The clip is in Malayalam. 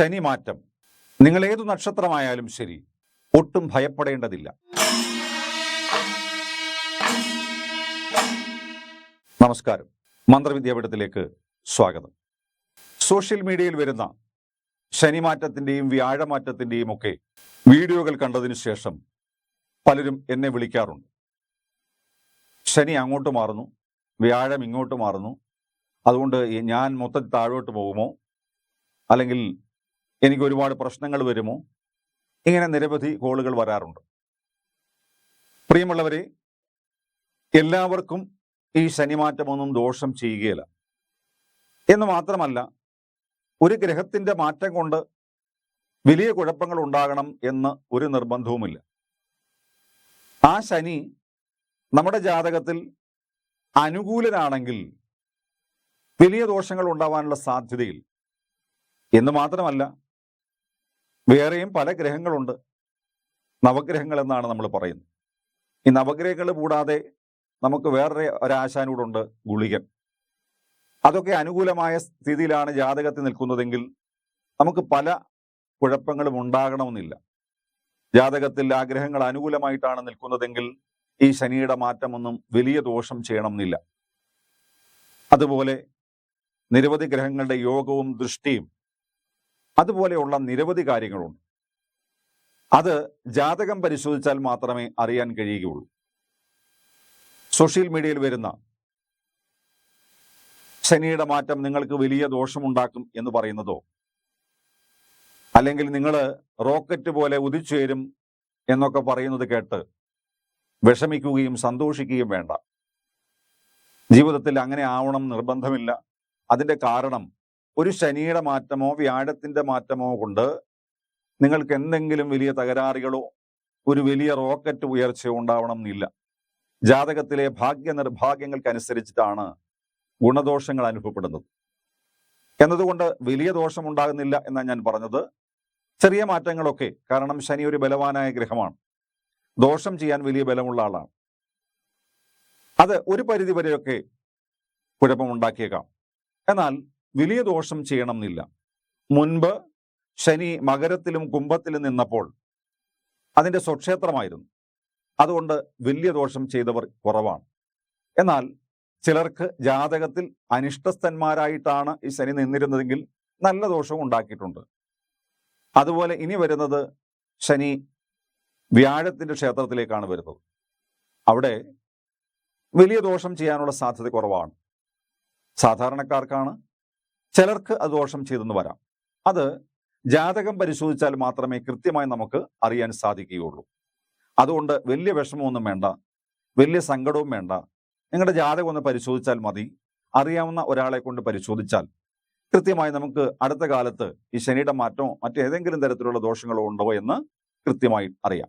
ശനി മാറ്റം നിങ്ങൾ ഏതു നക്ഷത്രമായാലും ശരി ഒട്ടും ഭയപ്പെടേണ്ടതില്ല. നമസ്കാരം. മന്ത്രവിദ്യാപീഠത്തിലേക്ക് സ്വാഗതം. സോഷ്യൽ മീഡിയയിൽ വരുന്ന ശനിമാറ്റത്തിന്റെയും വ്യാഴമാറ്റത്തിന്റെയും ഒക്കെ വീഡിയോകൾ കണ്ടതിന് ശേഷം പലരും എന്നെ വിളിക്കാറുണ്ട്. ശനി അങ്ങോട്ട് മാറുന്നു വ്യാഴം ഇങ്ങോട്ട് മാറുന്നു. അതുകൊണ്ട് ഞാൻ മൊത്തത്തിൽ താഴോട്ട് പോകുമോ? അല്ലെങ്കിൽ എനിക്ക് ഒരുപാട് പ്രശ്നങ്ങൾ വരുമോ? ഇങ്ങനെ നിരവധി കോളുകൾ വരാറുണ്ട്. പ്രിയമുള്ളവരെ എല്ലാവർക്കും ഈ ശനിമാറ്റമൊന്നും ദോഷം ചെയ്യുകയില്ല. എന്ന് മാത്രമല്ല ഒരു ഗ്രഹത്തിന്റെ മാറ്റം കൊണ്ട് വലിയ കുഴപ്പങ്ങൾ ഉണ്ടാകണം എന്ന് ഒരു നിർബന്ധവുമില്ല. ആ ശനി നമ്മുടെ ജാതകത്തിൽ അനുകൂലനാണെങ്കിൽ വലിയ ദോഷങ്ങൾ ഉണ്ടാവാനുള്ള സാധ്യതയിൽ എന്ന് മാത്രമല്ല വേറെയും പല ഗ്രഹങ്ങളുണ്ട്. നവഗ്രഹങ്ങൾ എന്നാണ് നമ്മൾ പറയുന്നത്. ഈ നവഗ്രഹങ്ങൾ കൂടാതെ നമുക്ക് വേറൊരു ഒരാശാനൂടുണ്ട് ഗുളികൻ. അതൊക്കെ അനുകൂലമായ സ്ഥിതിയിലാണ് ജാതകത്തിൽ നിൽക്കുന്നതെങ്കിൽ നമുക്ക് പല കുഴപ്പങ്ങളും ഉണ്ടാകണമെന്നില്ല. ജാതകത്തിൽ ആഗ്രഹങ്ങൾ അനുകൂലമായിട്ടാണ് നിൽക്കുന്നതെങ്കിൽ ഈ ശനിയുടെ മാറ്റമൊന്നും വലിയ ദോഷം ചെയ്യണമെന്നില്ല. അതുപോലെ നിരവധി ഗ്രഹങ്ങളുടെ യോഗവും ദൃഷ്ടിയും അതുപോലെയുള്ള നിരവധി കാര്യങ്ങളുണ്ട്. അത് ജാതകം പരിശോധിച്ചാൽ മാത്രമേ അറിയാൻ കഴിയുകയുള്ളൂ. സോഷ്യൽ മീഡിയയിൽ വരുന്ന ശനിയുടെ മാറ്റം നിങ്ങൾക്ക് വലിയ ദോഷമുണ്ടാക്കും എന്ന് പറയുന്നതോ അല്ലെങ്കിൽ നിങ്ങൾ റോക്കറ്റ് പോലെ ഉദിച്ചുയരും എന്നൊക്കെ പറയുന്നത് കേട്ട് വിഷമിക്കുകയും സന്തോഷിക്കുകയും വേണ്ട. ജീവിതത്തിൽ അങ്ങനെ ആവണം നിർബന്ധമില്ല. അതിന്റെ കാരണം ഒരു ശനിയുടെ മാറ്റമോ വ്യാഴത്തിന്റെ മാറ്റമോ കൊണ്ട് നിങ്ങൾക്ക് എന്തെങ്കിലും വലിയ തകരാറുകളോ ഒരു വലിയ റോക്കറ്റ് ഉയർച്ചയോ ഉണ്ടാവണം എന്നില്ല ജാതകത്തിലെ ഭാഗ്യ നിർഭാഗ്യങ്ങൾക്കനുസരിച്ചിട്ടാണ് ഗുണദോഷങ്ങൾ അനുഭവപ്പെടുന്നത്. എന്നതുകൊണ്ട് വലിയ ദോഷം ഉണ്ടാകുന്നില്ല എന്നാണ് ഞാൻ പറഞ്ഞത്. ചെറിയ മാറ്റങ്ങളൊക്കെ കാരണം ശനി ഒരു ബലവാനായ ഗ്രഹമാണ്. ദോഷം ചെയ്യാൻ വലിയ ബലമുള്ള ആളാണ്. അത് ഒരു പരിധി വരെയൊക്കെ കുഴപ്പമുണ്ടാക്കിയേക്കാം. എന്നാൽ വലിയ ദോഷം ചെയ്യണം എന്നില്ല മുൻപ് ശനി മകരത്തിലും കുംഭത്തിലും നിന്നപ്പോൾ അതിന്റെ സ്വക്ഷേത്രമായിരുന്നു. അതുകൊണ്ട് വലിയ ദോഷം ചെയ്തവർ കുറവാണ്. എന്നാൽ ചിലർക്ക് ജാതകത്തിൽ അനിഷ്ടസ്ഥന്മാരായിട്ടാണ് ഈ ശനി നിന്നിരുന്നതെങ്കിൽ നല്ല ദോഷവും ഉണ്ടാക്കിയിട്ടുണ്ട്. അതുപോലെ ഇനി വരുന്നത് ശനി വ്യാഴത്തിന്റെ ക്ഷേത്രത്തിലേക്കാണ് വരുന്നത്. അവിടെ വലിയ ദോഷം ചെയ്യാനുള്ള സാധ്യത കുറവാണ്. സാധാരണക്കാർക്കാണ് ചിലർക്ക് അത് ദോഷം ചെയ്തെന്ന് വരാം. അത് ജാതകം പരിശോധിച്ചാൽ മാത്രമേ കൃത്യമായി നമുക്ക് അറിയാൻ സാധിക്കുകയുള്ളൂ. അതുകൊണ്ട് വലിയ വിഷമമൊന്നും വേണ്ട. വലിയ സങ്കടവും വേണ്ട. നിങ്ങളുടെ ജാതകം ഒന്ന് പരിശോധിച്ചാൽ മതി. അറിയാവുന്ന ഒരാളെ കൊണ്ട് പരിശോധിച്ചാൽ കൃത്യമായി നമുക്ക് അടുത്ത കാലത്ത് ഈ ശനിയുടെ മാറ്റമോ മറ്റേതെങ്കിലും തരത്തിലുള്ള ദോഷങ്ങളോ ഉണ്ടോ എന്ന് കൃത്യമായി അറിയാം.